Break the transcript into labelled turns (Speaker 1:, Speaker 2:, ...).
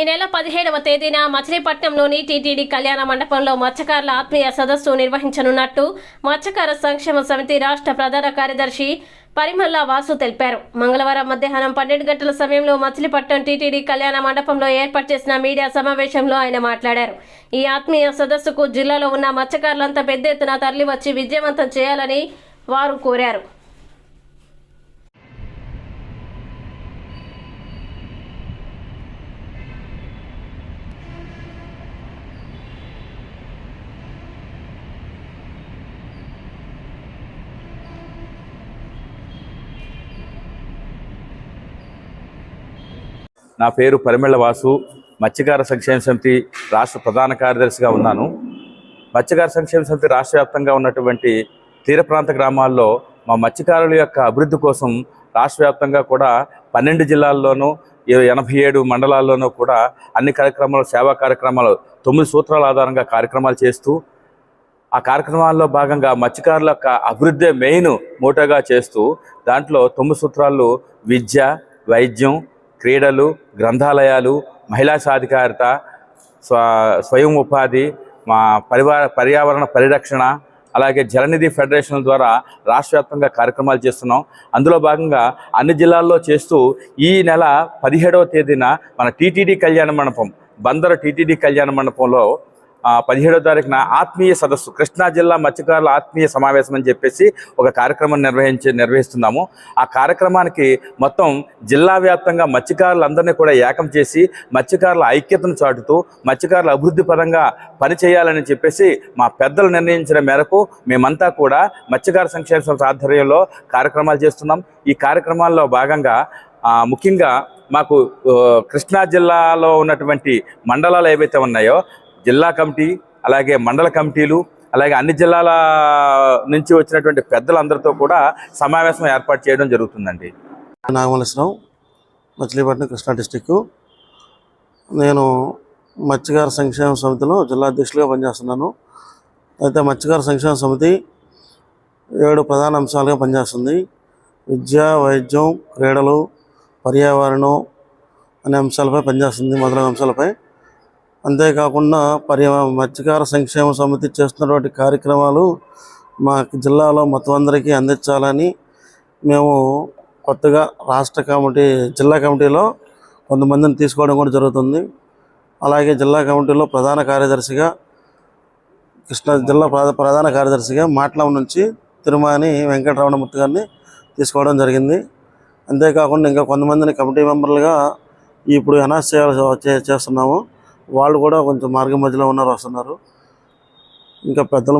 Speaker 1: ఈ నెల పదిహేడవ తేదీన మచిలీపట్నంలోని టీటీడీ కళ్యాణ మండపంలో మత్స్యకారుల ఆత్మీయ సదస్సు నిర్వహించనున్నట్టు మత్స్యకార సంక్షేమ సమితి రాష్ట్ర ప్రధాన కార్యదర్శి పరిమల్ల వాసు తెలిపారు. మంగళవారం మధ్యాహ్నం పన్నెండు గంటల సమయంలో మచిలీపట్నం టీటీడీ కళ్యాణ మండపంలో ఏర్పాటు చేసిన మీడియా సమావేశంలో ఆయన మాట్లాడారు. ఈ ఆత్మీయ సదస్సుకు జిల్లాలో ఉన్న మత్స్యకారులంతా పెద్ద ఎత్తున తరలివచ్చి విజయవంతం చేయాలని వారు కోరారు.
Speaker 2: నా పేరు పరిమళ వాసు. మత్స్యకార సంక్షేమ సమితి రాష్ట్ర ప్రధాన కార్యదర్శిగా ఉన్నాను. మత్స్యకార సంక్షేమ సమితి రాష్ట్ర వ్యాప్తంగా ఉన్నటువంటి తీర ప్రాంత గ్రామాల్లో మా మత్స్యకారుల యొక్క అభివృద్ధి కోసం రాష్ట్ర వ్యాప్తంగా కూడా పన్నెండు జిల్లాల్లోనూ ఎనభై ఏడు మండలాల్లోనూ కూడా అన్ని కార్యక్రమాలు సేవా కార్యక్రమాలు తొమ్మిది సూత్రాల ఆధారంగా కార్యక్రమాలు చేస్తూ ఆ కార్యక్రమాల్లో భాగంగా మత్స్యకారుల యొక్క అభివృద్ధి మెయిన్ మోటోగా చేస్తూ దాంట్లో తొమ్మిది సూత్రాలు విద్య వైద్యం క్రీడలు గ్రంథాలయాలు మహిళా సాధికారత స్వ స్వయం ఉపాధి మా పరివార పర్యావరణ పరిరక్షణ అలాగే జలనిధి ఫెడరేషన్ ద్వారా రాష్ట్ర వ్యాప్తంగా కార్యక్రమాలు చేస్తున్నాం. అందులో భాగంగా అన్ని జిల్లాల్లో చేస్తూ ఈ నెల పదిహేడవ తేదీన మన టీటీడీ కళ్యాణ మండపం బందరు టీటీడీ కళ్యాణ మండపంలో పదిహేడో తారీఖున ఆత్మీయ సదస్సు కృష్ణా జిల్లా మత్స్యకారుల ఆత్మీయ సమావేశం అని చెప్పేసి ఒక కార్యక్రమం నిర్వహించి నిర్వహిస్తున్నాము. ఆ కార్యక్రమానికి మొత్తం జిల్లా వ్యాప్తంగా మత్స్యకారులందరినీ కూడా ఏకం చేసి మత్స్యకారుల ఐక్యతను చాటుతూ మత్స్యకారుల అభివృద్ధి పరంగా పనిచేయాలని చెప్పేసి మా పెద్దలు నిర్ణయించిన మేరకు మేమంతా కూడా మత్స్యకార సంక్షేమ సంస్థ ఆధ్వర్యంలో కార్యక్రమాలు చేస్తున్నాం. ఈ కార్యక్రమాల్లో భాగంగా ముఖ్యంగా మాకు కృష్ణా జిల్లాలో ఉన్నటువంటి మండలాలు ఏవైతే ఉన్నాయో జిల్లా కమిటీ అలాగే మండల కమిటీలు అలాగే అన్ని జిల్లాల నుంచి వచ్చినటువంటి పెద్దలందరితో కూడా సమావేశం ఏర్పాటు చేయడం జరుగుతుందండి.
Speaker 3: నాగమలేశ్వరం మచిలీపట్నం కృష్ణా డిస్టిక్. నేను మత్స్యకార సంక్షేమ సమితిలో జిల్లా అధ్యక్షులుగా పనిచేస్తున్నాను. అయితే మత్స్యకార సంక్షేమ సమితి ఏడు ప్రధాన అంశాలుగా పనిచేస్తుంది. విద్య వైద్యం క్రీడలు పర్యావరణం అనే అంశాలపై పనిచేస్తుంది మొదలైన అంశాలపై. అంతేకాకుండా పర్యా మత్స్యకార సంక్షేమ సమితి చేస్తున్నటువంటి కార్యక్రమాలు మా జిల్లాలో మొత్తం అందరికీ అందించాలని మేము కొత్తగా రాష్ట్ర కమిటీ జిల్లా కమిటీలో కొంతమందిని తీసుకోవడం కూడా జరుగుతుంది. అలాగే జిల్లా కమిటీలో ప్రధాన కార్యదర్శిగా కృష్ణా జిల్లా ప్రధాన కార్యదర్శిగా మాట్లం నుంచి తిరుమాని వెంకటరమణమూర్తి గారిని తీసుకోవడం జరిగింది. అంతేకాకుండా ఇంకా కొంతమందిని కమిటీ మెంబర్లుగా ఇప్పుడు అనౌన్స్ చేయాల్సి చేస్తున్నాము. వాళ్ళు కూడా కొంచెం మార్గం మధ్యలో ఉన్నారు వస్తున్నారు. ఇంకా పెద్దలు